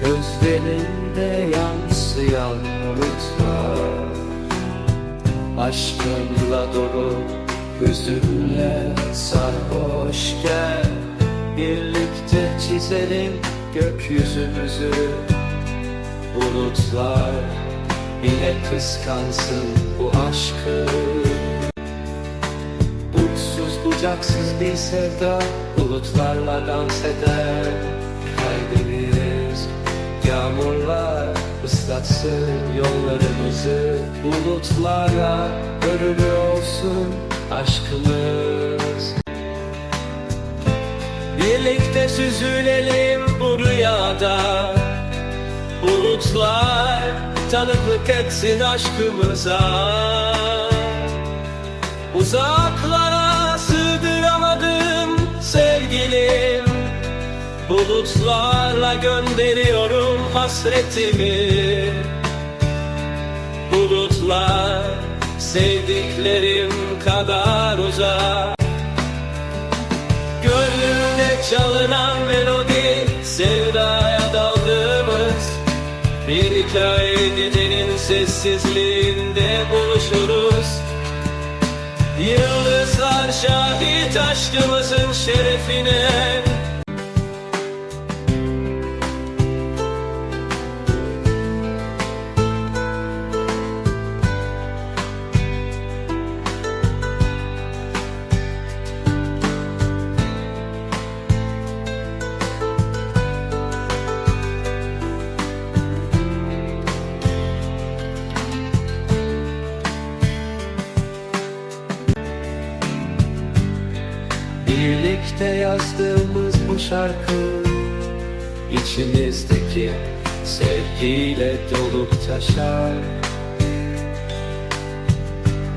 Gözlerinde yansıyan umutlar. Aşkınla dolu hüzünle sarhoşken Birlikte çizelim gökyüzümüzü. Bulutlar bile kıskansın bu aşkı. Uçsuz bucaksız bir sevda Bulutlarla dans eder Yağmurlar ıslatsın yollarımızı Bulutlara örülü olsun aşkımız. Birlikte süzülelim bu rüyada Bulutlar tanıklık etsin aşkımıza. Uzaklara Bulutlarla gönderiyorum hasretimi. Bulutlar sevdiklerim kadar uzak. Gönlümde çalınan melodi Sevdaya daldığımız Bir hikaye gecenin sessizliğinde buluşuruz. Yıldızlar şahit aşkımızın şerefine Birlikte yazdığımız bu şarkı içimizdeki sevgiyle dolup taşar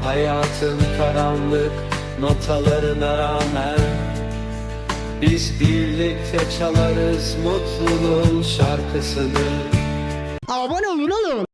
Hayatın karanlık notalarına rağmen Biz birlikte çalarız mutluluğun şarkısını Abone olun oğlum.